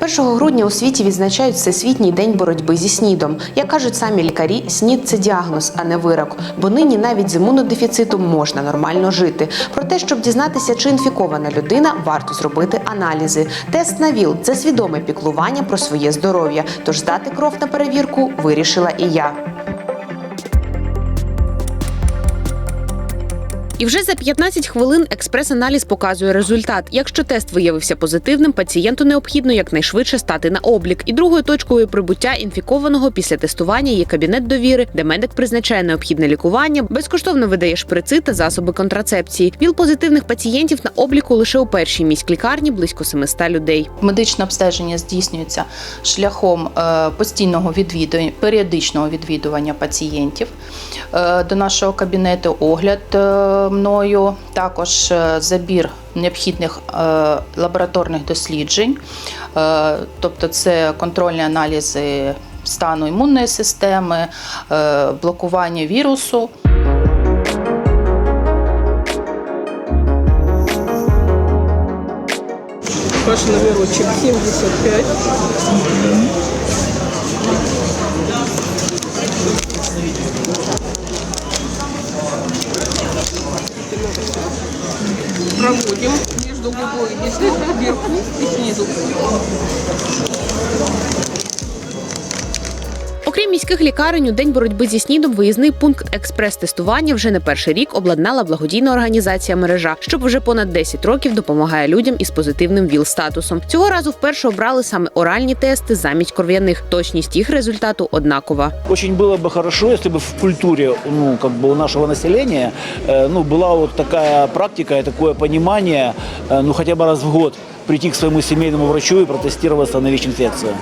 1 грудня у світі відзначають Всесвітній день боротьби зі снідом. Як кажуть самі лікарі, снід це діагноз, а не вирок. Бо нині навіть з імунодефіцитом можна нормально жити. Про те, щоб дізнатися, чи інфікована людина, варто зробити аналізи. Тест на ВІЛ – це свідоме піклування про своє здоров'я. Тож здати кров на перевірку вирішила і я. І вже за 15 хвилин експрес-аналіз показує результат. Якщо тест виявився позитивним, пацієнту необхідно якнайшвидше стати на облік. І другою точкою прибуття інфікованого після тестування є кабінет довіри, де медик призначає необхідне лікування, безкоштовно видає шприци та засоби контрацепції. Віл позитивних пацієнтів на обліку лише у першій міськлікарні близько 700 людей. Медичне обстеження здійснюється шляхом е, постійного відвідування, періодичного відвідування пацієнтів е, до нашого кабінету, огляд е, мною, також е, забір необхідних е, лабораторних досліджень, Е, тобто це контрольні аналізи стану імунної системи, блокування вірусу. Ваш номерочек 75. Проводим между губой и вверху и снизу. Окрім міських лікарень, у день боротьби зі снідом виїзний пункт експрес-тестування вже не перший рік обладнала благодійна організація мережа, що вже понад 10 років допомагає людям із позитивним ВІЛ-статусом. Цього разу вперше обрали саме оральні тести замість кров'яних. Точність їх результату однакова. Очень было бы хорошо, если бы в культуре ну, как бы у нашего населения э, ну, была вот такая практика и такое понимание, э, ну хотя бы раз в год прийти к своему семейному врачу и протестироваться на ВИЧ-инфекцию.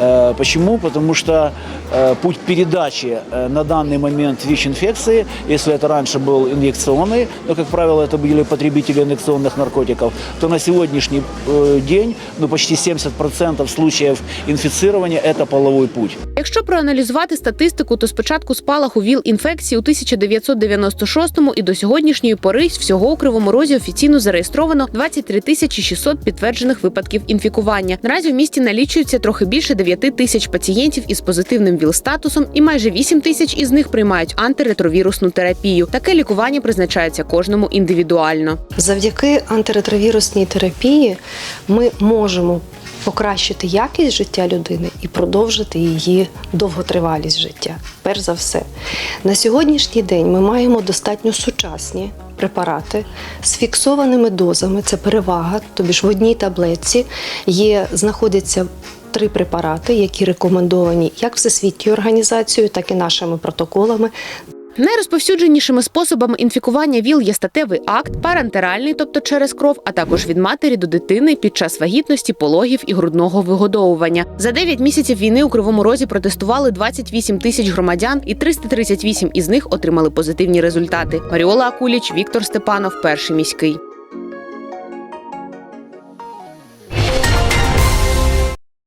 Э, Почему? Потому что э, путь передачи э, на данный момент ВИЧ-инфекции, если это раньше был инъекционный, но, как правило, это были потребители инъекционных наркотиков, то на сегодняшний э, день ну, почти 70% случаев инфицирования – это половой путь. Якщо проаналізувати статистику, то спочатку спалаху ВІЛ-інфекції у 1996-му і до сьогоднішньої пори всього у Кривому Розі офіційно зареєстровано 23 тисячі 600 підтверджених випадків інфікування. Наразі в місті налічується трохи більше 9 тисяч пацієнтів із позитивним ВІЛ-статусом, і майже 8 тисяч із них приймають антиретровірусну терапію. Таке лікування призначається кожному індивідуально. Завдяки антиретровірусній терапії ми можемо покращити якість життя людини і продовжити її довготривалість життя. Перш за все, на сьогоднішній день ми маємо достатньо сучасні препарати з фіксованими дозами. Це перевага, тобі ж в одній таблетці є, знаходяться. Три препарати, які рекомендовані як Всесвітньою організацією, так і нашими протоколами Найрозповсюдженішими способами інфікування ВІЛ є статевий акт, парентеральний, тобто через кров, а також від матері до дитини під час вагітності, пологів і грудного вигодовування. За 9 місяців війни у Кривому Розі протестували 28 тисяч громадян, і 338 із них отримали позитивні результати. Маріола Акуліч, Віктор Степанов, перший міський.